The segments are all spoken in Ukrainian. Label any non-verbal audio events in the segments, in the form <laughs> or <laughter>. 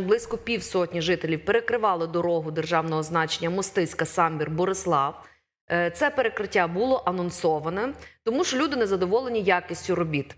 Близько півсотні жителів перекривали дорогу державного значення Мостиська Самбір Борислав. Е, Це перекриття було анонсоване, тому що люди незадоволені якістю робіт.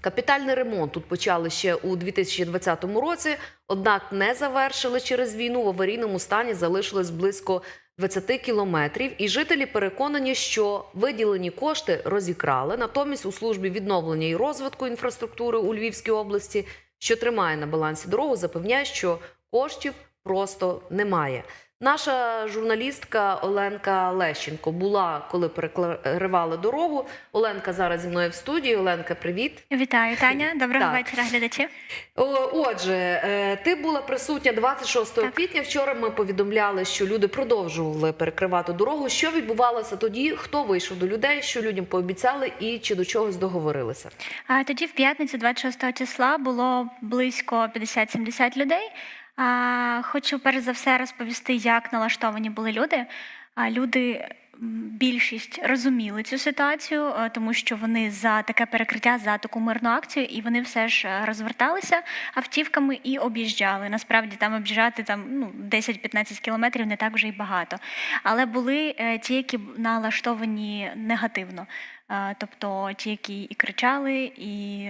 Капітальний ремонт тут почали ще у 2020 році, однак не завершили через війну. В аварійному стані залишилось близько 20 кілометрів. І жителі переконані, що виділені кошти розікрали. Натомість у службі відновлення і розвитку інфраструктури у Львівській області, що тримає на балансі дорогу, запевняє, що коштів просто немає. Наша журналістка Оленка Лещенко була, коли перекривали дорогу. Оленка зараз зі мною в студії. Оленка, привіт. Вітаю, Таня. Доброго Так. вечора, глядачі. Отже, е, ти була присутня 26 Так. квітня. Вчора ми повідомляли, що люди продовжували перекривати дорогу. Що відбувалося тоді? Хто вийшов до людей? Що людям пообіцяли, і чи до чогось договорилися? А тоді в п'ятницю, 26 числа, було близько 50-70 людей. Хочу перш за все розповісти, як налаштовані були люди. А люди. Більшість розуміли цю ситуацію, е, тому що вони за таке перекриття, за таку мирну акцію, і вони все ж е, розверталися автівками і об'їжджали. Насправді там об'їжджати там ну 10-15 кілометрів не так вже й багато. Але були е, ті, які налаштовані негативно. Тобто ті, які і кричали, і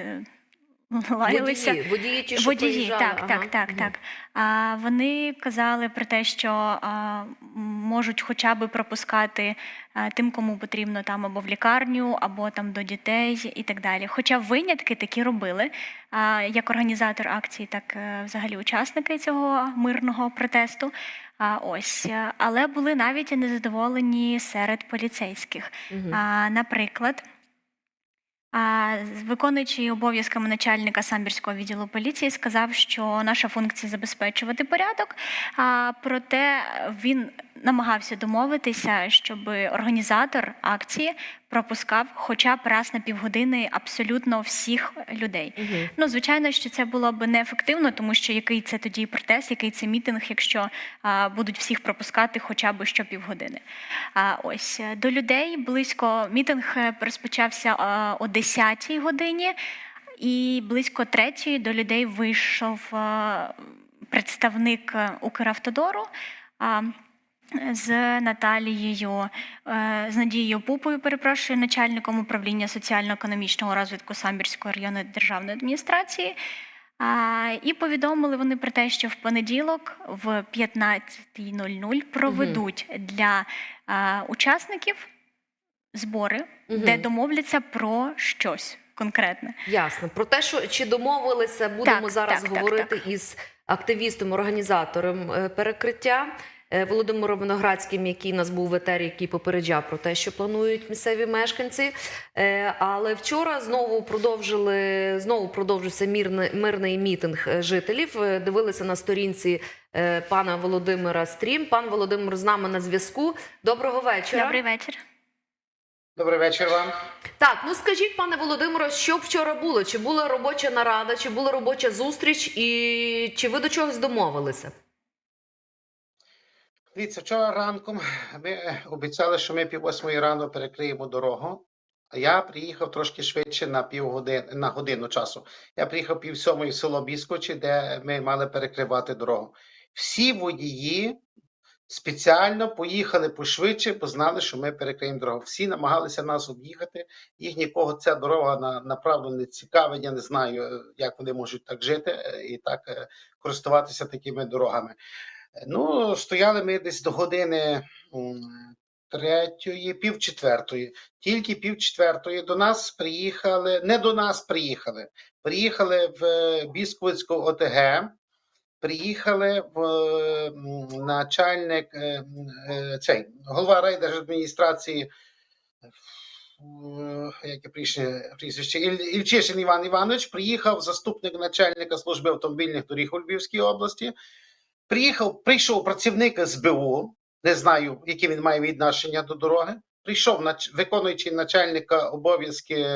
лаялися. Водії, водії ті, що Водії, приїжджали. так, Ага. так, так, так. А вони казали про те, що а, можуть хоча б пропускати а, тим, кому потрібно там або в лікарню, або там до дітей і так далі. Хоча винятки такі робили. А, як організатор акції, так е, взагалі учасники цього мирного протесту. А, ось, е, але були навіть і незадоволені серед поліцейських. Мгм. А, наприклад, а, виконуючий обов'язками начальника самбірського відділу поліції сказав, що наша функція забезпечувати порядок. Проте він намагався домовитися, щоб організатор акції пропускав хоча б раз на півгодини абсолютно всіх людей. Мгм. Ну, звичайно, що це було б неефективно, тому що який це тоді протест, який це мітинг, якщо а, будуть всіх пропускати хоча б щопівгодини. А ось е, до людей близько мітинг е, розпочався а, о 10-й годині, і близько третьої до людей вийшов а, представник е, Укравтодору. А, з Наталією, е, з Надією Пупою, перепрошую, начальником управління соціально-економічного розвитку Самбірської районної державної адміністрації. І повідомили вони про те, що в понеділок в 15.00 проведуть для учасників збори, Мгм. де домовляться про щось конкретне. Ясно. Про те, що чи домовилися, будемо Так, зараз так, так, говорити із активістом, організатором е, перекриття. Е, Володимиром Виноградським, який у нас був в етері, який попереджав про те, що планують місцеві мешканці. Е, Але вчора знову продовжили знову продовжився мирний, мирний мітинг е, жителів. Дивилися на сторінці пана Володимира Стрім. Пан Володимир з нами на зв'язку. Доброго вечора. Добрий вечір. Добрий вечір вам. Так, ну скажіть, пане Володимире, що вчора було? Чи була робоча нарада, чи була робоча зустріч, і чи ви до чогось домовилися? Дивіться, вчора ранком ми е, обіцяли, що ми пів восьмої рано перекриємо дорогу. А Я приїхав трошки швидше на півгодини на годину часу. Я приїхав пів сьомої в село Біскочі, де ми мали перекривати дорогу. Всі водії спеціально поїхали пошвидше, бо знали, що ми перекриємо дорогу. Всі намагалися нас об'їхати. Їх нікого ця дорога на, направду не цікавить. Я не знаю, е, як вони можуть так жити е, і так користуватися такими дорогами. Ну, стояли ми десь до години третьої, пів четвертої. Тільки пів четвертої до нас приїхали, не до нас приїхали. Приїхали в е, Бісквицьку ОТГ, приїхали в начальник, е, е, цей, голова райдержадміністрації, яке прізвище Ільчишин Іван Іванович, приїхав заступник начальника служби автомобільних доріг у Львівській області. Приїхав, прийшов працівник СБУ, не знаю, яке він має відношення до дороги. Прийшов виконуючий начальника обов'язки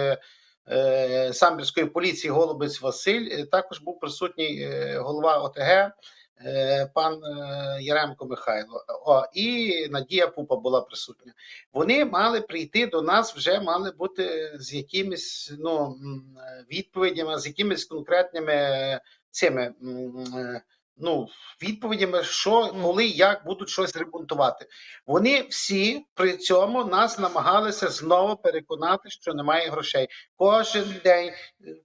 е, самбірської поліції Голубець Василь. Е, Також був присутній е, голова ОТГ е, пан е, Яремко Михайло. О, і Надія Пупа була присутня. Вони мали прийти до нас, вже мали бути з якимись ну, відповідями, з якимись конкретними цими. е, ну, відповідями, що, коли, як будуть щось ремонтувати. Вони всі при цьому нас намагалися знову переконати, що немає грошей. Кожен день, е,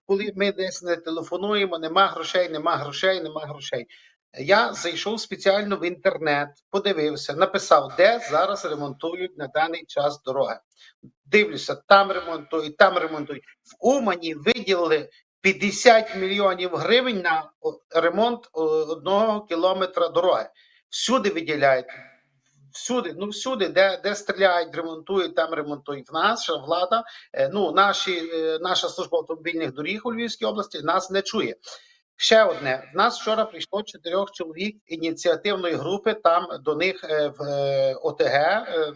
коли ми десь не телефонуємо, нема грошей, нема грошей, нема грошей. Я зайшов спеціально в інтернет, подивився, написав, де зараз ремонтують на даний час дороги. Дивлюся, там ремонтують, там ремонтують. В Умані виділили 50 мільйонів гривень на ремонт одного кілометра дороги. Всюди виділяють. Всюди, ну всюди, де, де стріляють, ремонтують, там ремонтують. Наша влада, е, ну наші, е, наша служба автомобільних доріг у Львівській області нас не чує. Ще одне: в нас вчора прийшло чотирьох чоловік ініціативної групи. Там до них е, в е, ОТГ е,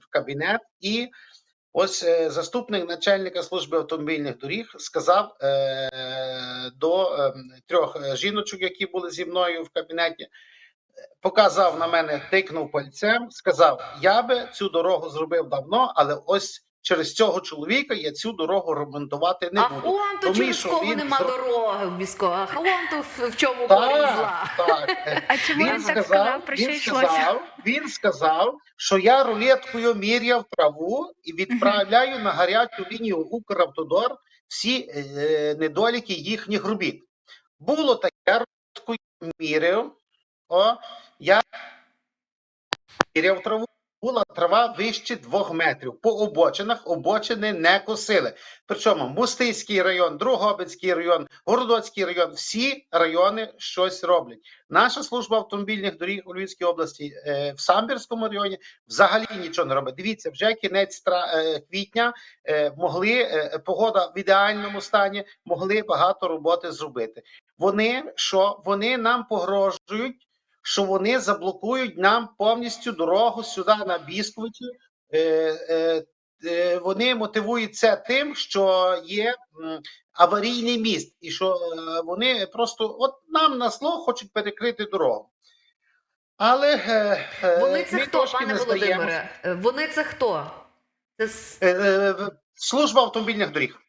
в кабінет, і ось е, заступник начальника служби автомобільних доріг сказав е, до е, трьох е, жіночок, які були зі мною в кабінеті. Показав на мене, тикнув пальцем, сказав: Я би цю дорогу зробив давно, але ось через цього чоловіка я цю дорогу ремонтувати не а буду. он то через кого він нема дороги в Біско, а он то в, в чому корінь зла. Так, так. <laughs> А чому він так сказав? Про що він йшлося? сказав, він сказав, що я рулеткою міряв траву і відправляю на гарячу лінію Укравтодор всі е, недоліки їхніх робіт. Було таке, я рулеткою міряв, о, я міряв траву. Була трава вище двох метрів. По обочинах обочини не косили. Причому Мустийський район, Другобицький район, Городоцький район, всі райони щось роблять. Наша служба автомобільних доріг у Львівській області е, в Самбірському районі взагалі нічого не робить. Дивіться, вже кінець е, квітня е, могли погода в ідеальному стані, могли багато роботи зробити. Вони що вони нам погрожують, що вони заблокують нам повністю дорогу сюди на Бісковичі. Е, е, е, вони мотивують це тим, що є аварійний міст, і що вони просто от нам на зло хочуть перекрити дорогу. Але Вони це хто, пане. Володимире? Вони це хто? Це Служба автомобільних доріг.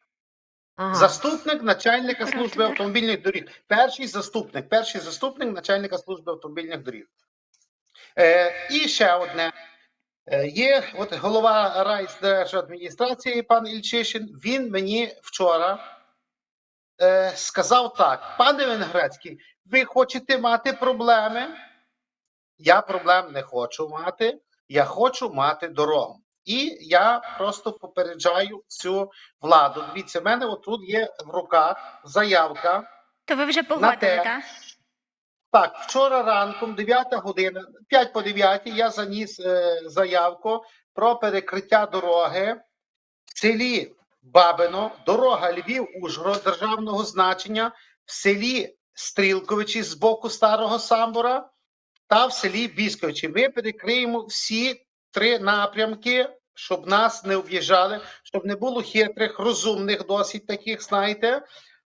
Ага. Заступник начальника служби автомобільних доріг. Перший заступник, перший заступник начальника служби автомобільних доріг. Е, і ще одне. Е, є от голова райдержадміністрації пан Ільчишин. Він мені вчора е, сказав так: пане Венгрецький, ви хочете мати проблеми? Я проблем не хочу мати. Я хочу мати дорогу. І я просто попереджаю цю владу. Дивіться, в мене отут є в руках заявка. То ви вже погодили, так? Так, вчора ранком, 9 година, 5 по 9, я заніс е, заявку про перекриття дороги в селі Бабино, дорога Львів-Ужгород державного значення, в селі Стрілковичі з боку Старого Самбора та в селі Бісковичі. Ми перекриємо всі три напрямки, щоб нас не об'їжджали, щоб не було хитрих, розумних, досить таких, знаєте.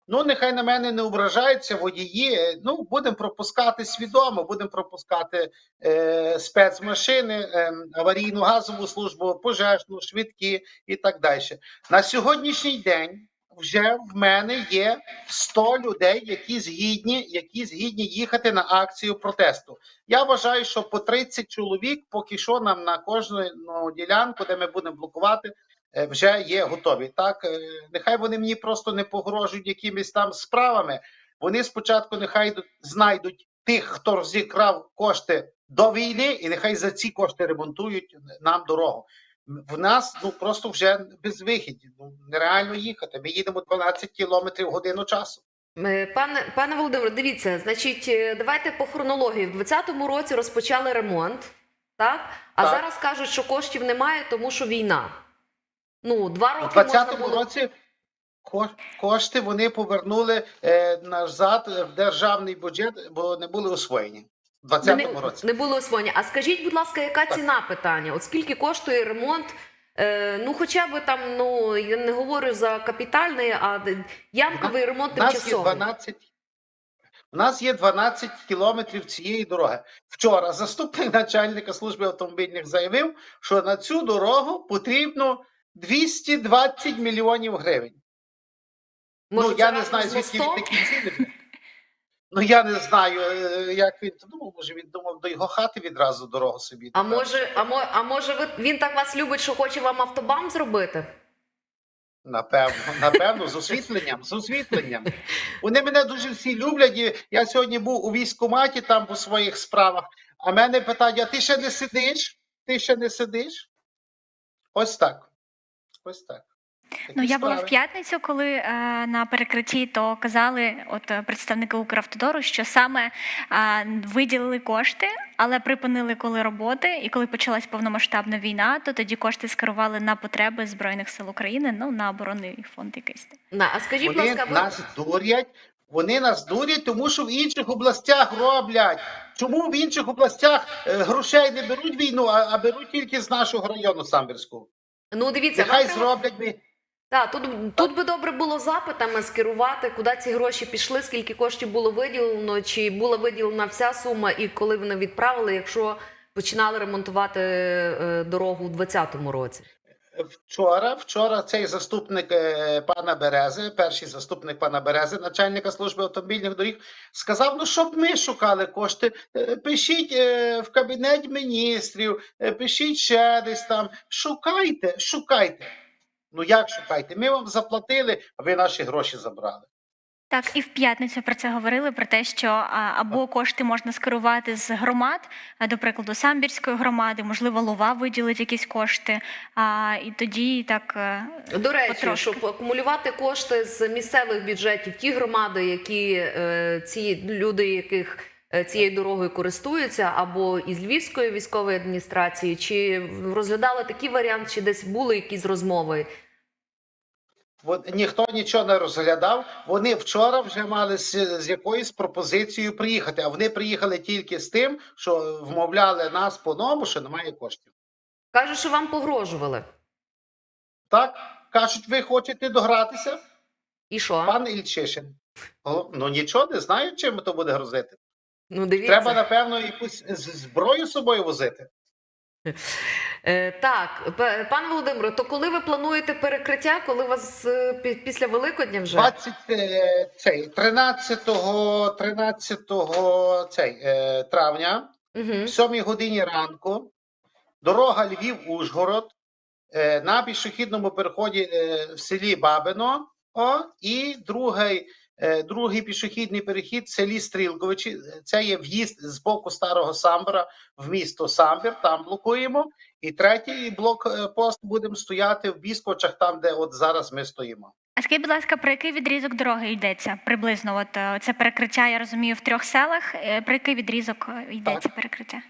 Ну, нехай на мене не ображаються водії. Ну, будемо пропускати свідомо, будемо пропускати е, спецмашини, е, аварійну газову службу, пожежну, швидкі і так далі. На сьогоднішній день вже в мене є 100 людей, які згідні, які згідні їхати на акцію протесту. Я вважаю, що по 30 чоловік, поки що нам на кожну ну, ділянку, де ми будемо блокувати, е, вже є готові. Так, е, нехай вони мені просто не погрожують якимись там справами. Вони спочатку нехай йдуть- знайдуть тих, хто розікрав кошти до війни, і нехай за ці кошти ремонтують нам дорогу. В нас ну просто вже без вихідів. Ну нереально їхати. Ми їдемо 12 кілометрів в годину часу. Е, Пане, пане Володимире, дивіться, значить, е, давайте по хронології. В 2020 році розпочали ремонт, так? А Так. зараз кажуть, що коштів немає, тому що війна. Ну, два У роки можна 2020 було... році ко- кошти вони повернули е, назад в державний бюджет, бо не були освоєні. У 2020 не, році. не було освоєння. А скажіть, будь ласка, яка Так. ціна питання? От скільки коштує ремонт? Е, ну, хоча б там, ну я не говорю за капітальний, а ямковий ремонт У нас є 12 у нас є 12 кілометрів цієї дороги. Вчора заступник начальника служби автомобільних заявив, що на цю дорогу потрібно 220 мільйонів гривень. Може, ну, я не знаю, звідки такі ціни. Ну я не знаю, е, як він думав, може він думав до його хати відразу дорогу собі. А може, а мо, а може ви він так вас любить, що хоче вам автобам зробити? Напевно, напевно, з освітленням, з освітленням. Вони мене дуже всі люблять. І я сьогодні був у військкоматі там по своїх справах. А мене питають: а ти ще не сидиш? Ти ще не сидиш? Ось так. Ось так. Ну я була в п'ятницю, коли е, на перекритті то казали, от е, представники Укравтодору, що саме е, виділили кошти, але припинили коли роботи, і коли почалась повномасштабна війна, то тоді кошти скерували на потреби збройних сил України, ну на оборонний фонд якийсь. На, а скажіть, будь Вони ласка, ви... нас дурять. Вони нас дурять, тому що в інших областях роблять. Чому в інших областях е, грошей не беруть війну, а, а беруть тільки з нашого району Самбірського? ну дивіться, Нехай зроблять ми. Так, тут, тут би добре було запитами скерувати, куди ці гроші пішли, скільки коштів було виділено, чи була виділена вся сума, і коли вони відправили, якщо починали ремонтувати е, дорогу у 2020 році. Вчора, вчора цей заступник е, пана Берези, перший заступник пана Берези, начальника служби автомобільних доріг, сказав: ну щоб ми шукали кошти, е, пишіть в кабінет міністрів, пишіть ще десь там. Шукайте, шукайте. Ну як шукайте? Ми вам заплатили, а ви наші гроші забрали. Так, і в п'ятницю про це говорили про те, що або кошти можна скерувати з громад, а, до прикладу, самбірської громади, можливо, лова виділить якісь кошти. А, і тоді так е, До речі, Потрошки. щоб акумулювати кошти з місцевих бюджетів, ті громади, які е, ці люди, яких цією дорогою користуються, або із Львівської військової адміністрації, чи розглядали такий варіант, чи десь були якісь розмови? Ніхто нічого не розглядав. Вони вчора вже мали з, з якоюсь пропозицією приїхати, а вони приїхали тільки з тим, що вмовляли нас по ному, що немає коштів. Кажуть, що вам погрожували. Так кажуть, ви хочете догратися, І що? пан Ільчишин. Ну нічого не знаю, чим то буде грозити. Ну, дивіться. Треба, напевно, якусь зброю з собою возити. Е, так, п- пане Володимире, то коли ви плануєте перекриття, коли у вас е, після Великодня вже? 20, е, цей, 13, 13 цей, травня Угу. в 7 годині ранку дорога Львів-Ужгород на пішохідному переході в селі Бабино о, і другий, другий пішохідний перехід в селі Стрілковичі. Це є в'їзд з боку старого Самбора в місто Самбір, там блокуємо. І третій блокпост будемо стояти в Біскочах, там, де от зараз ми стоїмо. А скажіть, будь ласка, про який відрізок дороги йдеться приблизно? От е, це перекриття, я розумію, в трьох селах. Е, Про який відрізок е, йдеться перекриття?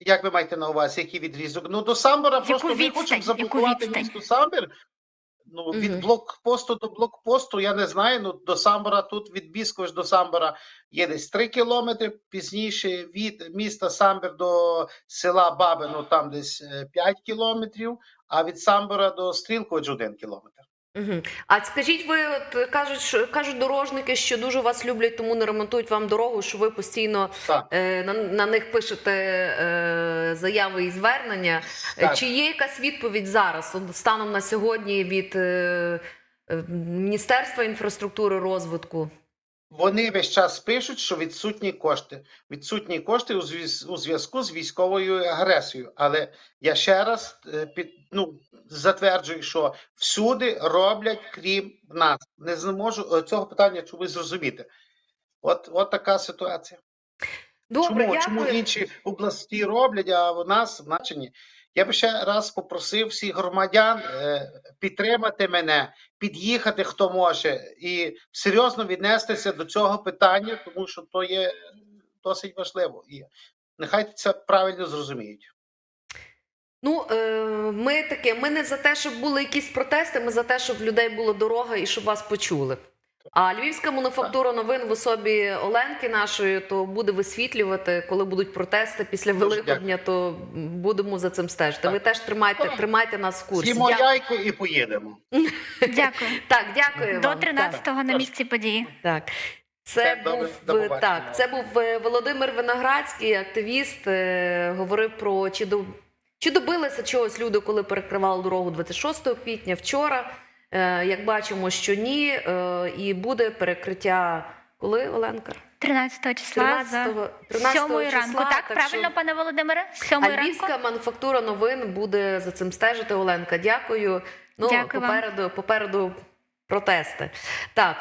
Як ви маєте на увазі, який відрізок? Ну до Самбора Яку просто ми відстань? хочемо заблокувати місто Самбір. Ну, від блокпосту до блокпосту, я не знаю. Ну, до Самбора тут від Біскош до Самбора є десь 3 кілометри. Пізніше від міста Самбір до села Бабино там десь е, 5 кілометрів, а від Самбора до Стрілкович 1 кілометр. Угу. А скажіть, ви от кажуть, що кажуть дорожники, що дуже вас люблять, тому не ремонтують вам дорогу, що ви постійно е, на, на них пишете е, заяви і звернення. Е, Так. Чи є якась відповідь зараз, от станом на сьогодні, від е, е, Міністерства інфраструктури розвитку? Вони весь час пишуть, що відсутні кошти. Відсутні кошти у зв'яз- у зв'язку з військовою агресією. Але я ще раз е, під, ну, затверджую, що всюди роблять, крім нас. Не зможу е, цього питання чомусь зрозуміти. От, от така ситуація. Добре, чому, дякую. чому інші області роблять, а у нас наче ні? Я би ще раз попросив всіх громадян е, підтримати мене, під'їхати хто може, і серйозно віднестися до цього питання, тому що то є досить важливо. І нехай це правильно зрозуміють. Ну, е, ми таке, ми не за те, щоб були якісь протести, ми за те, щоб людей була дорога і щоб вас почули. А львівська мануфактура новин в особі Оленки нашої то буде висвітлювати, коли будуть протести після Великодня, то будемо за цим стежити. Так. Ви теж тримайте, тримайте нас в курсі. З'їмо яйко і поїдемо. Дякую. <laughs> Так, дякую До вам. 13-го на місці події. Так. Це був так. Це був е, Володимир Виноградський, активіст. е, Говорив про чи до чи добилися чогось люди, коли перекривали дорогу 26 квітня. Вчора, як бачимо, що ні, Е, і буде перекриття. Коли Оленка? 13 числа 13, за 13 7 числа, ранку. Так, так правильно, що- пане Володимире? З 7 А ранку. Львівська мануфактура новин буде за цим стежити. Оленка, дякую. Ну Дякую вам. попереду, попереду протести. Так.